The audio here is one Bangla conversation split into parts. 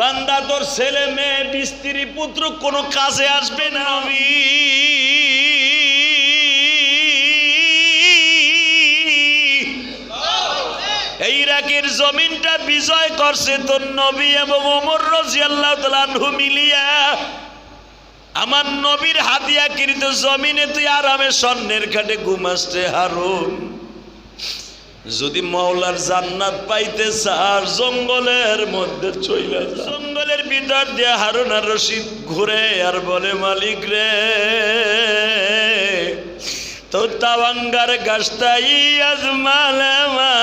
বান্দা তোর ছেলে, মেয়ে, স্ত্রী, পুত্র, কোনো কাজে আসবে না। আমি ইরাকের জমিনটা বিজয় করছে তোর নবী এবং ওমর রাজি আল্লাহ তালু মিলিয়া। আমার নবীর হাতিয়া কৃত জমিনে তুই আরামে স্বর্ণের খাটে ঘুমাসছে হারুন। যদি মাওলার জান্নাত পাইতে চার জঙ্গলের মধ্যে চইলা জঙ্গলের ভিতর দিয়ে হারুন আর রশিদ ঘুরে আর বলে, মালিক রে তো তাওয়াঙ্গার গাছটা ইয়াজ মালেমা।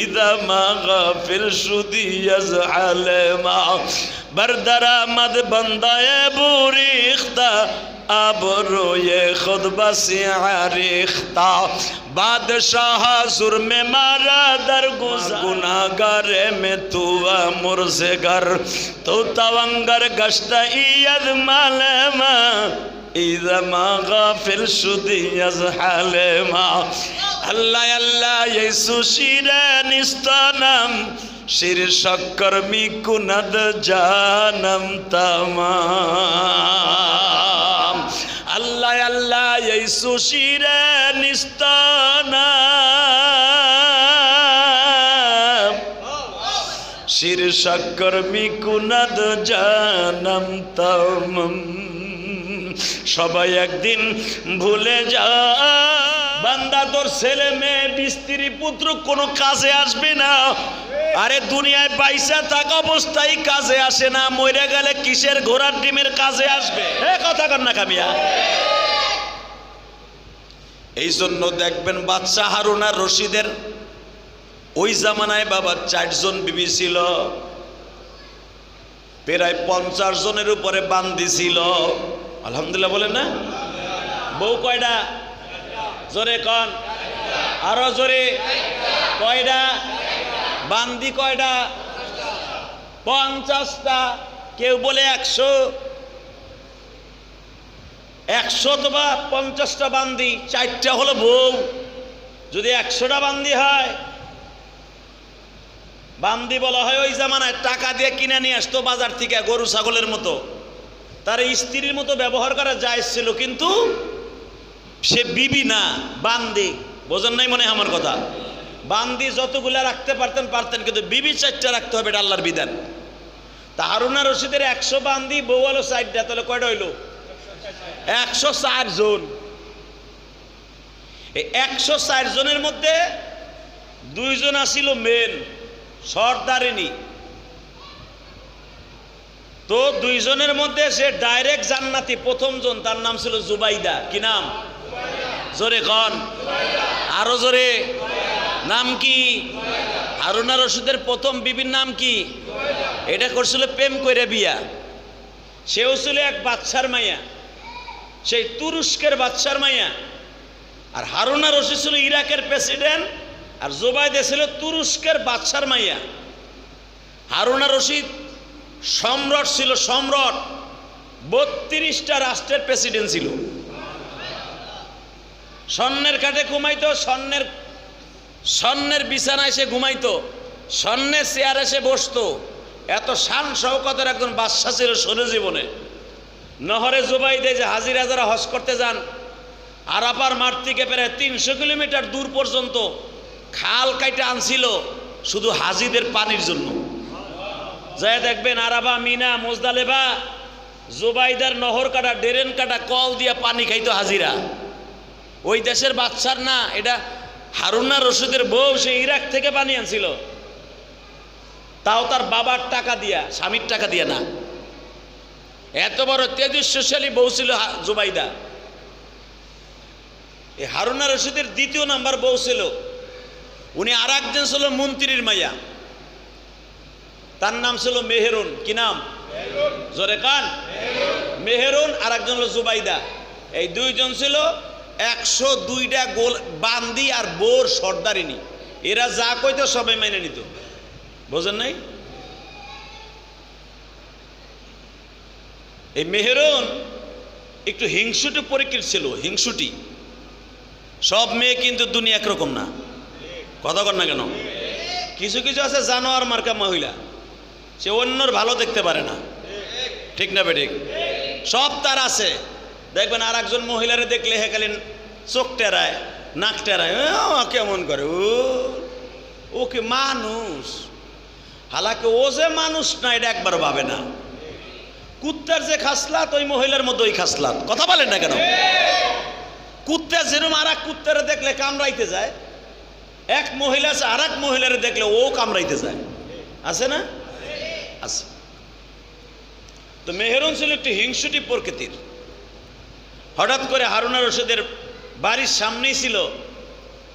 ইদা মা গাফিল সুদি ইয়াজ আলেমা। বরদরা মদ বন্দায়ে ابروی خود بسی عریختا بادشاہ زور میں مارا در گناہگار میں تو مرزگر تو تونگر گشت اید مالما إذا ما غافل شدي يزحل ما الله الله يسوع شيران استنام শির শক্কর মিকুনাদ জানম তামাম। আল্লাহ আল্লাহ ইয়েসু শিরে নিস্তানাম। শির শক্কর মিকুনাদ জানম তামাম। সবাই একদিন ভুলে যা। বান্দা তোর ছেলে মেয়ে, স্ত্রী, পুত্র কোনো কাজে আসবে না। আরে দুনিয়ায় পয়সা থাকা অবস্থায় কাজে আসে না মরে গেলে কিসের ঘোড়ার ডিমের কাজে আসবে? এ কথা না কামিয়া এই জন্য দেখবেন বাচ্চা হারুন আর রশিদের, ওই জামানায় বাবা চারজন বিবি ছিল। প্রায় পঞ্চাশ জনের উপরে বান্দি ছিল। আলহামদুলিল্লাহ বলেন না? বউ কয়টা জোরে কন। আরও জোরে। কয়টা বান্দি কয়টা? পঞ্চাশটা। কেউ বলে একশো। একশো বা পঞ্চাশটা বান্দি, চারটা হলো বউ। যদি একশোটা বান্দি হয়, বান্দি বলা হয় ওই জামানায়, টাকা দিয়ে কিনে নিয়ে আসতো বাজার থেকে গরু ছাগলের মতো। তার স্ত্রীর মতো ব্যবহার করা যায় ছিল, কিন্তু সে বিবি না, বান্দি। বোঝেন নাই মনে আমার কথা? বান্দি যতগুলা রাখতে পারতেন পারতেন, কিন্তু বিবি চারটা রাখতে হবে, এটা আল্লাহর বিধান। তা হারুনা রশিদের একশো বান্দি, বউ হলো চারটা, তাহলে কয়টা হইল? একশো চার জন। একশো চার জনের মধ্যে দুইজন আসিল মেন সর্দারিনী। তো দুইজনের মধ্যে সে ডাইরেক্ট জান্নাতি প্রথম জন, তার নাম ছিল জুবাইদা। কি নাম? জোরে কন। আরও জোরে। নাম কি? হারুনা রশিদের প্রথম বিবির নাম কি? এটা করছিল প্রেম করে বিয়া। সেও ছিল এক বাচ্চার মাইয়া। সেই তুরস্কের বাচ্চার মাইয়া। আর হারুনা রশিদ ছিল ইরাকের প্রেসিডেন্ট, আর জোবাইদে ছিল তুরস্কের বাচ্চার মাইয়া। হারুনা রশিদ সম্রাট ছিল, সম্রাট। বত্রিশটা রাষ্ট্রের প্রেসিডেন্ট ছিল। স্বর্ণের কাঠে ঘুমাইতো, স্বর্ণের স্বর্ণের বিছানায় সে ঘুমাইতো, স্বর্ণের চেয়ারে সে বসতো। এত শান শওকতের একজন বাদশা ছিল শরীর জীবনে। নহরে জুবাইদে যে, হাজিরা যারা হজ করতে যান আরাপার মাঠ থেকে প্রায় তিনশো কিলোমিটার দূর পর্যন্ত খাল কাইটা আনছিল, শুধু হাজিদের পানির জন্য। যায় দেখবেন, আরাবা, মিনা, মোজদালেবা, জুবাইদার নহর কাটা, ডেরেন কাটা কল দিয়া পানি খাইতো হাজিরা। ওই দেশের বাচ্চার না, এটা হারুনা রশিদের বউ সে ইরাক থেকে পানি আনছিল। তাও তার বাবার টাকা দিয়া স্বামীর টাকা দিয়া না। এত বড় তেজস্বশালী বউ ছিল জুবাইদা। এই হারুনা রশিদের দ্বিতীয় নাম্বার বউ ছিল। উনি আর একজন ছিল মন্ত্রীর মাইয়া। তার নাম ছিল মেহেরুন। কি নাম? জোরে কান। মেহেরুন। আর একজন হলো জুবাইদা। এই দুইজন ছিল একশো দুইটা গোল বান্দি আর বোর সর্দারিনী। এরা যা কইতো সবাই মেনে নিত। বোঝেন নাই? এই মেহেরুন একটু হিংসুটি পরিকৃত ছিল, হিংসুটি। সব মেয়ে কিন্তু দুনিয়া একরকম না। কথা কর না কেন? কিছু কিছু আছে জানোয়ার মার্কা মহিলা। সে অন্যর ভালো দেখতে পারে না। ঠিক না বেঠিক? সব তার আছে। দেখবেন আর একজন মহিলারে দেখলে হেকালেন চোখ টেরায় নাক টেরায় "ও, কেমন করে ও ওকে মানুষ। হালাকি ও যে মানুষ না এটা একবার ভাবে না। কুত্তার যে খাসলাত ওই মহিলার মধ্যে ওই খাসলাত। কথা বলেন না কেন? কুত্তা যেরকম আর এক কুত্তারে দেখলে কামড়াইতে যায় এক মহিলা আছে আর এক মহিলারে দেখলে ও কামড়াইতে যায়। আছে না? আছে। তো মেহেরুন ছিল একটি হিংসুটি প্রকৃতির। হঠাৎ করে হারুনা রশিদের বাড়ির সামনেই ছিল,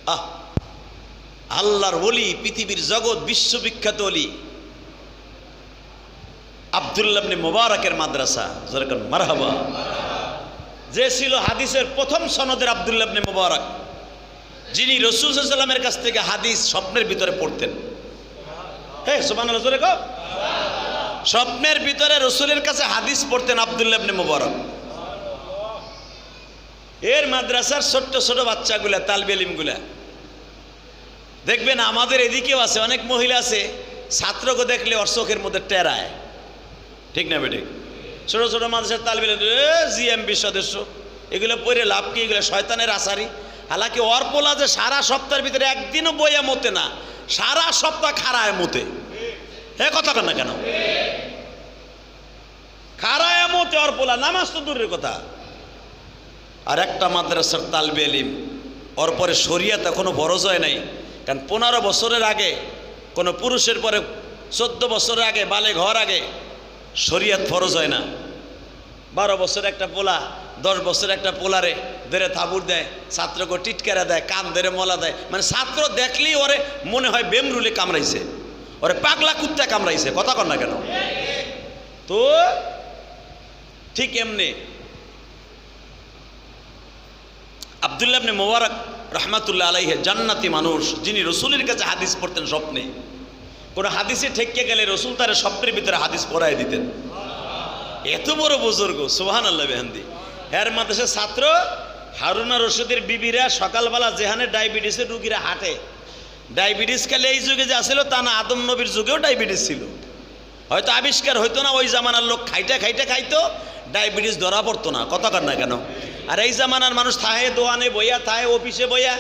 আহ, আল্লাহর ওলি, পৃথিবীর জগৎ, বিশ্ববিখ্যাত অলি আবদুল্লাবনে মোবারকের মাদ্রাসা যেরকম মারহাবা। যে ছিল হাদিসের প্রথম সনদের আবদুল্লাবনে মোবারক, যিনি রসুল সাল্লামের কাছ থেকে হাদিস স্বপ্নের ভিতরে পড়তেন। হ্যাঁ সোমান স্বপ্নের ভিতরে রসুলের কাছে হাদিস পড়তেন আবদুল্লাবনে মোবারক। এর মাদ্রাসার ছোট্ট ছোট বাচ্চাগুলা তালবে ইলিমগুলা দেখবেন আমাদের এদিকেও আছে, অনেক মহিলা আছে, ছাত্রকে দেখলে ওর চোখের মধ্যে টেরায়। ঠিক না বেঠিক? ছোট ছোট মানুষের তালবিল জিএমবি সদস্য, এগুলো পড়ে লাভ কি? এগুলো শয়তানের আসারি। হালাকি ওর পোলা যে সারা সপ্তাহের ভিতরে একদিনও বইয়া মতে না, সারা সপ্তাহ খারায় মতে। হ্যাঁ কথা কন কেন? খারায় মতে ওর পোলা, নামাজ তো দূরের কথা। আর একটা মাদ্রাসার তালবে এলিম। ওর পরে শরিয়াত এখনও বরজ হয় নাই। কারণ পনেরো বছরের আগে, কোনো পুরুষের পরে চোদ্দ বছরের আগে, বালে ঘর আগে শরিয়াত ফরজ হয় না। বারো বছর একটা পোলা, দশ বছর একটা পোলারে ধরে থাবুর দেয়, ছাত্রকে টিটকারা দেয়, কান ধরে মলা দেয়। মানে ছাত্র দেখলেই ওরে মনে হয় বেমরুলে কামড়াইছে। ওরে পাগলা কুত্তা কামড়াইছে। কথা কর না কেন? তো ঠিক এমনি আবদুল্লাহ আপনি মোবারক রহমাতুল্লাহ আলাইহে জান্নাতি মানুষ, যিনি রসুলের কাছে হাদিস পড়তেন স্বপ্নে। কোনো হাদিসে ঠেকে গেলে রসুল তার স্বপ্নের ভিতরে হাদিস পড়াই দিতেন। এত বড় বুজুর্গ সুহান আল্লাহ বেহান্দি এর মাদ্রাসার ছাত্র, হারুনা রশিদের বিবিরা সকালবেলা যেখানে ডায়াবেটিসের রুগীরা হাঁটে, ডায়াবেটিস খেলে এই যুগে যে আসছিল তা না, আদম নবীর যুগেও ডায়াবেটিস ছিল। হয়তো আবিষ্কার হইতো না, ওই জামানার লোক খাইটা খাইটা খাইতো ডায়াবেটিস ধরা পড়তো না, কথা কর না কেন? আর এই জামানার মানুষ থাহে দোয়ানে বইয়া, থাহে অফিসে বইয়া,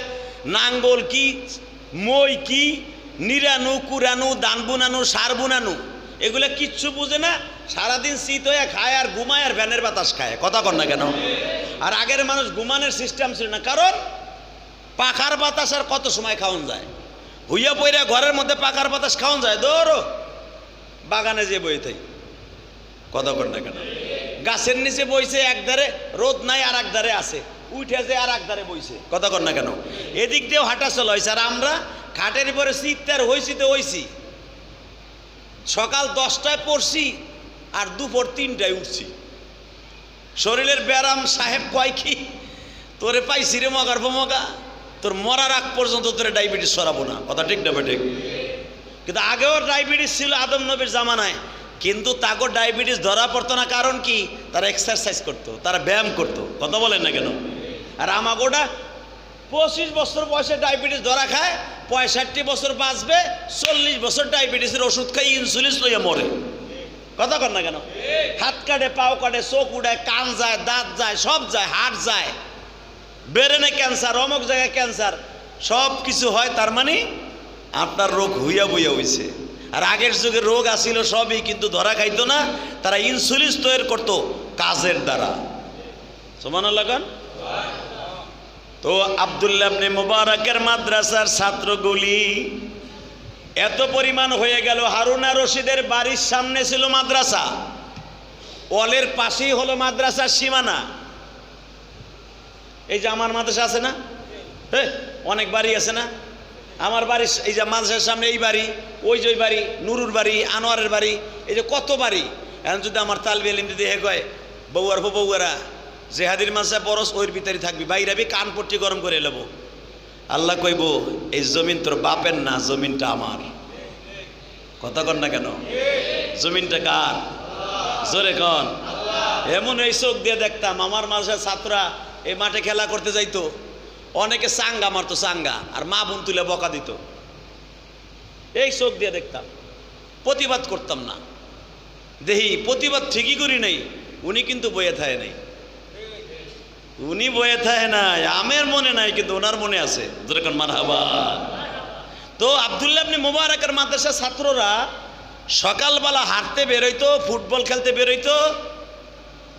নাঙ্গল কি, মই কি নিরানু কুরানু দান বুনানু, সার বুনানু, এগুলো কিচ্ছু বুঝে না, সারাদিন শীত হয়ে খায় আর ঘুমায় আর ভ্যানের বাতাস খায়, কথা কর না কেন? আর আগের মানুষ ঘুমানোর সিস্টেম ছিল না, কারণ পাখার বাতাস আর কত সময় খাওয়ান যায়? হুইয়া পইরা ঘরের মধ্যে পাখার বাতাস খাওয়ান যায় দৌড়ো বাগানে যে বই থাই, কথা কর না কেন? গাছের নিচে বইছে, এক ধারে রোদ নাই আর এক ধারে আছে। উঠে যে আর এক ধারে বইছে। কথা কর না কেন? এদিক দিয়েও হাঁটা চলা হয়েছে আর আমরা খাটের পরে শীতার হয়েছি তো হয়েছি সকাল দশটায় পড়ছি আর দুপুর তিনটায় উঠছি। শরীরের ব্যারাম সাহেব কয় কি? তোরে পাইছি রে মগার মগা। তোর মরার আগ পর্যন্ত তোরে ডায়াবেটিস সরাবো না। কথা ঠিক না ঠিক কিন্তু আগেও ডায়াবেটিস ছিল আদম নবীর জামানায়। কিন্তু তাকে ডায়াবেটিস ধরা পড়তো না, কারণ কি? তারা এক্সারসাইজ করতো, তারা ব্যায়াম করতো, কথা বলেন না কেন? আর আমাকে ওটা পঁচিশ বছর বয়সে ডায়াবেটিস ধরা খায়, পঁয়ষট্টি বছর বাঁচবে, চল্লিশ বছর ডায়াবেটিসের ওষুধ খাই ইনসুলিন লইয়া মরে। কথা কর না কেন? হাত কাটে, পাও কাটে, চোখ উড়ায়, কান যায়, দাঁত যায়, সব যায় হাট যায়। ব্রেনে ক্যান্সার, অমুক জায়গায় ক্যান্সার সব কিছু হয় তার মানে আপনার রোগ হইয়া বইয়া হইছে। আর আগের যুগে রোগ আসিল সবই, কিন্তু ধরা খাইতো না, তারা ইনসুলিন তৈরি করতো কাজের দ্বারা। সমান লাগান তো আবদুল্লাহ আপনি মুবারকের মাদ্রাসার ছাত্রগুলি এত পরিমাণ হয়ে গেল, হারুনা রশিদের বাড়ির সামনে ছিল মাদ্রাসা। ওয়ালের পাশেই হলো মাদ্রাসার সীমানা। এই যে আমার মাদ্রাসা আছে না? হ্যাঁ অনেক বাড়ি আছে না? আমার বাড়ির এই যে মাদ্রাসার সামনে এই বাড়ি, ওই যে ওই বাড়ি, নুরুর বাড়ি, আনোয়ারের বাড়ি, এই যে কত বাড়ি। এখন যদি আমার তালবি এলিম যদি হে কয়, বউয়ার হো বউয়ারা, জেহাদির মাসে বরস ওইর ভিতরে থাকবি বাইরাবি কান পট্টি গরম করে নেব আল্লাহ কইব, এই জমিন তোর বাপের না, জমিনটা আমার। কথা কন না কেন? জমিনটা কার? জোরে কন। এমন এই চোখ দিয়ে দেখতাম, আমার মাঝে ছাত্ররা এই মাঠে খেলা করতে যাইতো। অনেকে চাঙ্গা মারতো, চাঙ্গা। আর মা বোন তুলে বকা দিত। এই চোখ দিয়ে দেখতাম। প্রতিবাদ করতাম না। দেহি, প্রতিবাদ ঠিকই করি নাই। উনি কিন্তু বয়ে থায় নাই। উনি বয়ে থায় নাই। আমের মনে নাই, কিন্তু ওনার মনে আছে। যেরকম মারহাবা। তো আবদুল্লাহ আপনি মুবারকের মাদ্রাসার ছাত্ররা সকালবেলা হাঁটতে বেরোইতো, ফুটবল খেলতে বেরোইতো,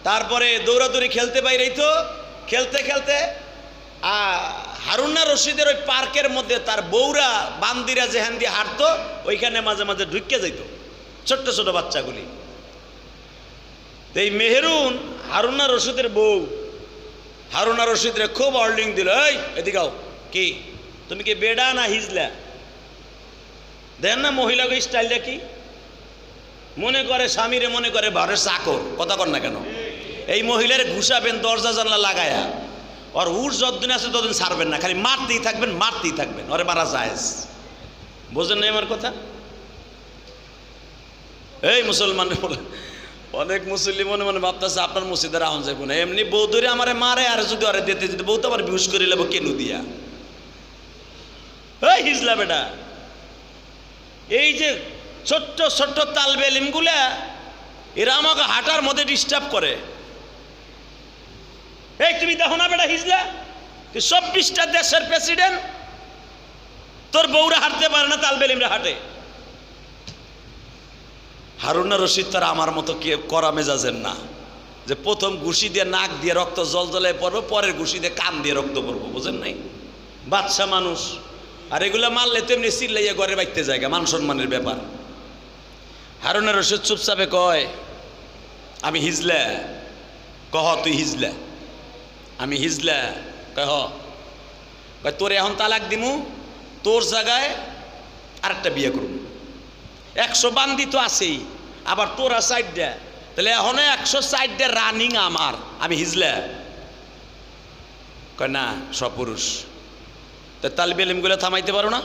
তারপরে দৌড়াদৌড়ি খেলতে বাইরেইতো, খেলতে খেলতে হারুনা রশিদের ওই পার্কের মধ্যে তার বউরা বান্দিরা যেখান দিয়ে হাঁটতো, ওইখানে মাঝে মাঝে ঢুকে যাইতো, ছোট্ট ছোট বাচ্চাগুলি। এই মেহেরুন হারুনা রশিদের বউ হারুনা রশিদরে খুব অর্ডিং দিল, এই এদিকাও কি? তুমি কি বেডা না হিজলা? দেন না মহিলাকে স্টাইলটা কি? মনে করে স্বামীরে মনে করে বারের চাকর, কথা কর না কেন? এই মহিলার ঘুষাবেন, দরজা জানলা লাগায়া। আর উর যতদিন আছে ততদিন ছাড়বেন না, খালি মারতেই থাকবেন মারতেই থাকবেন, ওরে মারা যায় বোঝেন না আমার কথা? এই মুসলমান, অনেক মুসলিম মনে মনে ভাবতেছে, আপনার মসজিদের আহন যাইব না। এমনি বউ ধরে আমারে মারে, আর যদি আরে দিতে যদি বউ তো আবার বিহুস করে লেবো, কেনু দিয়া? এই হিজলা বেটা, এই যে ছোট্ট ছোট্ট তালবে এলিমগুলা এরা আমাকে হাঁটার মধ্যে ডিস্টার্ব করে। এই তুমি দেখো না বেটা হিজলা তুই চব্বিশটা দেশের প্রেসিডেন্ট তোর বউরা হাঁটতে পারে না তালবে এলিমরা হাঁটে। হারুনা রশিদ তারা আমার মতো কে করা মেজাজের না। যে প্রথম ঘুষি দিয়ে নাক দিয়ে রক্ত জল জলে পড়ব, পরের ঘুষি দিয়ে কান দিয়ে রক্ত পড়ব, বুঝেন নাই? বাচ্চা মানুষ। আর এগুলো মারলে তেমনি চিল্লাইয়া ঘরে বাইতে জায়গা, মান সম্মানের ব্যাপার। হারুনা রশিদ চুপচাপে কয়, আমি হিজলা, কহ তুই হিজলা। আমি হিজলা, কয় হ। কয়, তোর এখন তালাক দিমু, তোর জায়গায় আরেকটা বিয়ে করব। একশো বান্দি তো আছেই, আবার তোরা সাইডটা তাহলে এখন একশো সাইড সাইডটা রানিং আমার, আমি হিজলা। কয়, না, সপুরুষ। তা তাল বেলিমগুলো থামাইতে পারো না?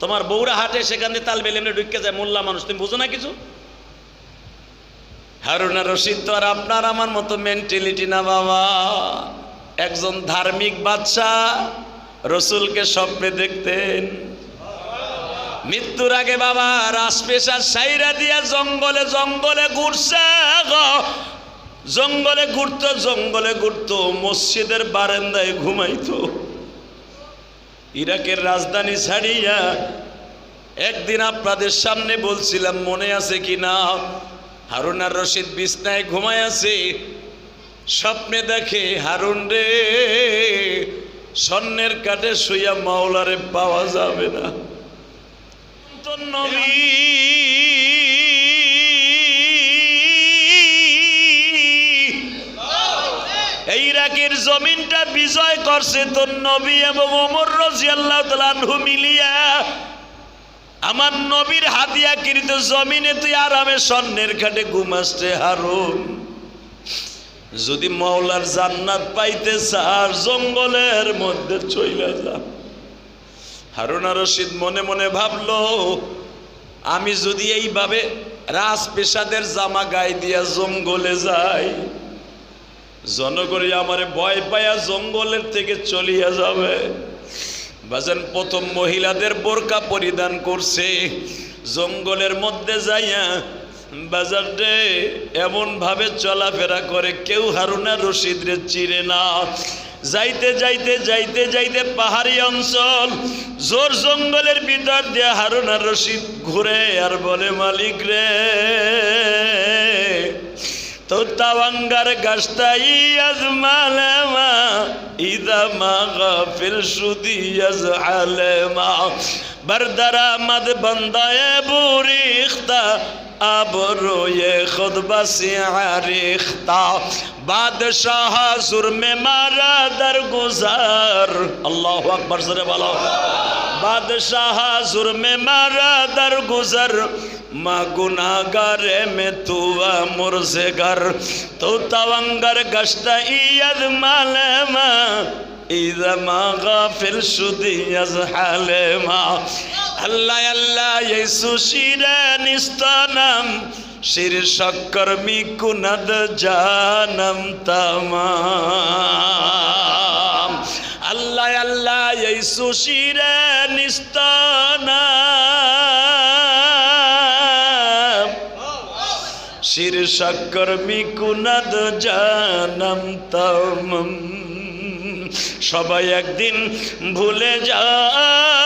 তোমার বউরা হাটে সেখান দিয়ে তাল বেলিমে ঢুকে যায়, মোল্লা মানুষ, তুমি বুঝো না কিছু? হারুনা রশিদ তো আর আপনার আমার মতো মেন্টালিটি না, বাবা। একজন ধার্মিক বাদশাহ রসুলকে স্বপ্নে দেখতেন। মৃত্যুর আগে বাবা রাসপেশার সাইরা দিয়া জঙ্গলে জঙ্গলে ঘুরছে। জঙ্গলে ঘুরত জঙ্গলে ঘুরত, মসজিদের বারান্দায় ঘুমাইত। ইরাকের রাজধানী ছাড়িয়া একদিন আপনাদের সামনে বলছিলাম, মনে আছে কি না হারুনার রশিদ বিছনায় ঘুমায় আছে। স্বপ্নে দেখে হারুন রে স্বর্ণের কাঠে শুইয়া মাওলারে পাওয়া যাবে না। নবী। এই ইরাকের জমিনটা বিজয় করছে তোর নবী এবং ওমর রাজিয়াল্লাহু তাআলা মিলিয়া। আমার নবীর হাতিয়া কৃত জমিনে তুই আরামে স্বর্ণের খাটে ঘুমাসতে, হারুন। যদি মৌলার জান্নাত পাইতে চার জঙ্গলের মধ্যে চইলা যা। হারুনা রশিদ মনে মনে ভাবল, আমি যদি এইভাবে রাজ পেশাদের জামা গায়ে দিয়া জঙ্গলে যাই, জনগণই আমারে ভয় পায়া জঙ্গলের থেকে চলিয়া যাবে। বাজান, প্রথম মহিলাদের বোরকা পরিধান করছে। জঙ্গলের মধ্যে যাইয়া বাজার রে এমন ভাবে চলাফেরা করে, কেউ হারুনা রশিদ রে চিরে না। যাইতে যাইতে যাইতে যাইতে পাহাড়ি অঞ্চল, জোর জঙ্গলের ভিতর দিয়ে হারুনা রশিদ ঘুরে আর বলে, মালিক রে। তো তাওয়াঙ্গার গাছটা ইয়াজ মালেমা, ইদা মা গাফিল সুদি ইয়াজ আলেমা। বরদরা মদ বন্দায়ে বুরিখতা আবরোয়ে খুদ বসি আরিখতা বাদশাহ জুরমে মারা দর গুজার। আল্লাহু আকবার, জোরে বলো। বাদশাহ জুরমে মারা দর গুজর। মা গুনাগারে মে তুয়া মুরসে ঘর তো তাওয়াঙ্গার গশতা ইয়াদ মালেমা ইদা মা গাফিল সুদিয়াজ হালেমা আল্লাহ আল্লাহ ইয়েসু শিরে নিস্তানাম শির শক্কর মি কুনাদ জানম তামাম। আল্লাহ আল্লাহ ইয়েসু শিরে নিস্তানাম শীর্ষক কর্মী কুনাদ জানাম তাম সবাই একদিন ভুলে যায়।